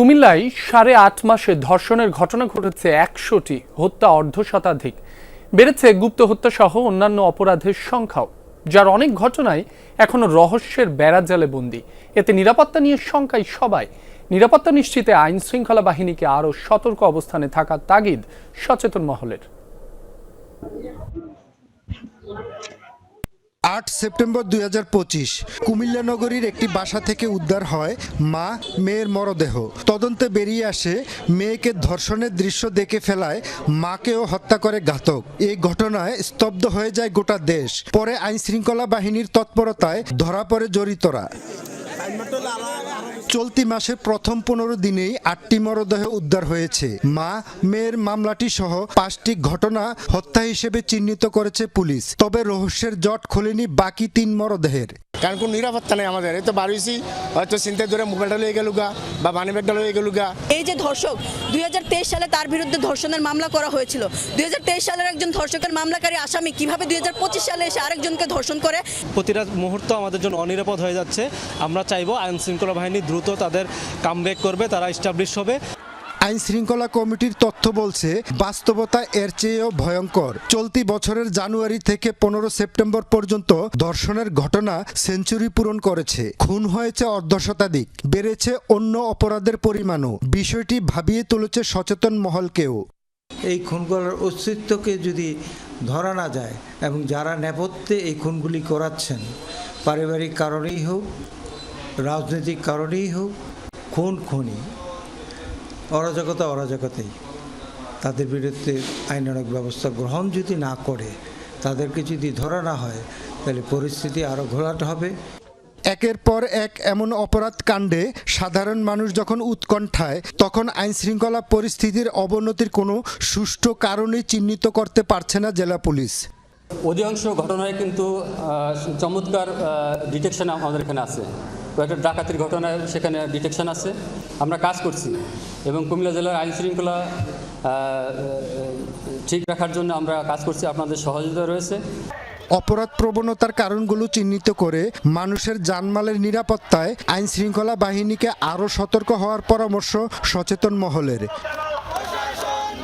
কুমিল্লায় সাড়ে আট মাসে ধর্ষণের ঘটনা ঘটেছে একশোটি হত্যা অর্ধ শতাধিক বেড়েছে গুপ্ত হত্যা সহ অন্যান্য অপরাধের সংখ্যাও, যার অনেক ঘটনায় এখনও রহস্যের বেড়াজালে বন্দি। এতে নিরাপত্তা নিয়ে শঙ্কায় সবাই। নিরাপত্তা নিশ্চিতে আইন শৃঙ্খলা বাহিনীকে আরও সতর্ক অবস্থানে থাকার তাগিদ সচেতন মহলের। আট সেপ্টেম্বর দুই কুমিল্লা নগরীর একটি বাসা থেকে উদ্ধার হয় মা, মেয়ের মরদেহ। তদন্তে বেরিয়ে আসে মেয়েকে ধর্ষণের দৃশ্য দেখে ফেলায় মাকেও হত্যা করে ঘাতক। এই ঘটনায় স্তব্ধ হয়ে যায় গোটা দেশ। পরে আইন শৃঙ্খলা বাহিনীর তৎপরতায় ধরা পড়ে জড়িতরা। চলতি মাসের প্রথম পনেরো দিনেই আটটি মরদেহ উদ্ধার হয়েছে। মা, মেয়ের মামলাটি সহ পাঁচটি ঘটনা হত্যা হিসেবে চিহ্নিত করেছে পুলিশ। তবে রহস্যের জট খোলেনি বাকি তিন মরদেহের। কারণ কোনো নিরাপত্তা নেই আমাদের। এই তো বাড়িছি হয়তো চিন্তায় ধরে মোবাইলটা লয়ে গেল গা বা মানি ব্যাগটা লয়ে গেল গা। এই যে ধর্ষক দু হাজার তেইশ সালে তার বিরুদ্ধে ধর্ষণের মামলা করা হয়েছিল। দুই হাজার তেইশ সালের একজন ধর্ষকের মামলাকারী আসামি কীভাবে দুই হাজার পঁচিশ সালে এসে আরেকজনকে ধর্ষণ করে? প্রতিটা মুহূর্ত আমাদের জন্য অনিরাপদ হয়ে যাচ্ছে। আমরা চাইব আইন শৃঙ্খলা বাহিনী দ্রুত তাদের কামব্যাক করবে তারা স্টাবলিশ হবে। আইন শৃঙ্খলা কমিটির তথ্য বলছে, বাস্তবতা এর চেয়েও ভয়ঙ্কর। চলতি বছরের জানুয়ারি থেকে পনেরো সেপ্টেম্বর পর্যন্ত ধর্ষণের ঘটনা সেঞ্চুরি পূরণ করেছে। খুন হয়েছে অর্ধশতাধিক, বেড়েছে অন্য অপরাধের পরিমাণও। বিষয়টি ভাবিয়ে তুলেছে সচেতন মহলকেও এই খুনগুলোর অস্তিত্বকে যদি ধরা না যায় এবং যারা নেপথ্যে এই খুনগুলি করাচ্ছেন, পারিবারিক কারণেই হোক, রাজনৈতিক কারণেই হোক, খুন খুনি অরাজকতা অরাজকতাই। তাদের বিরুদ্ধে আইনানুগ ব্যবস্থা গ্রহণ যদি না করে তাদেরকে যদি ধরা না হয় তাহলে পরিস্থিতি আরও ঘোলাট হবে। একের পর এক এমন অপরাধ কাণ্ডে সাধারণ মানুষ যখন উৎকণ্ঠায় তখন আইন শৃঙ্খলা পরিস্থিতির অবনতির কোনো সুষ্ঠু কারণই চিহ্নিত করতে পারছে না জেলা পুলিশ। অধিকাংশ ঘটনায় কিন্তু চমৎকার ডিটেকশন আমাদের এখানে আছে। কয়েকটা ডাকাতির ঘটনায় সেখানে ডিটেকশন আছে। আমরা কাজ করছি এবং কুমিল্লা জেলার আইন শৃঙ্খলা ঠিক রাখার জন্য আমরা কাজ করছি। আপনাদের সহযোগিতা রয়েছে। অপরাধ প্রবণতার কারণগুলো চিহ্নিত করে মানুষের জানমালের নিরাপত্তায় আইন শৃঙ্খলা বাহিনীকে আরও সতর্ক হওয়ার পরামর্শ সচেতন মহলের।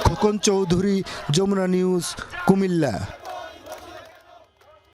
খোকন চৌধুরী, যমুনা নিউজ, কুমিল্লা।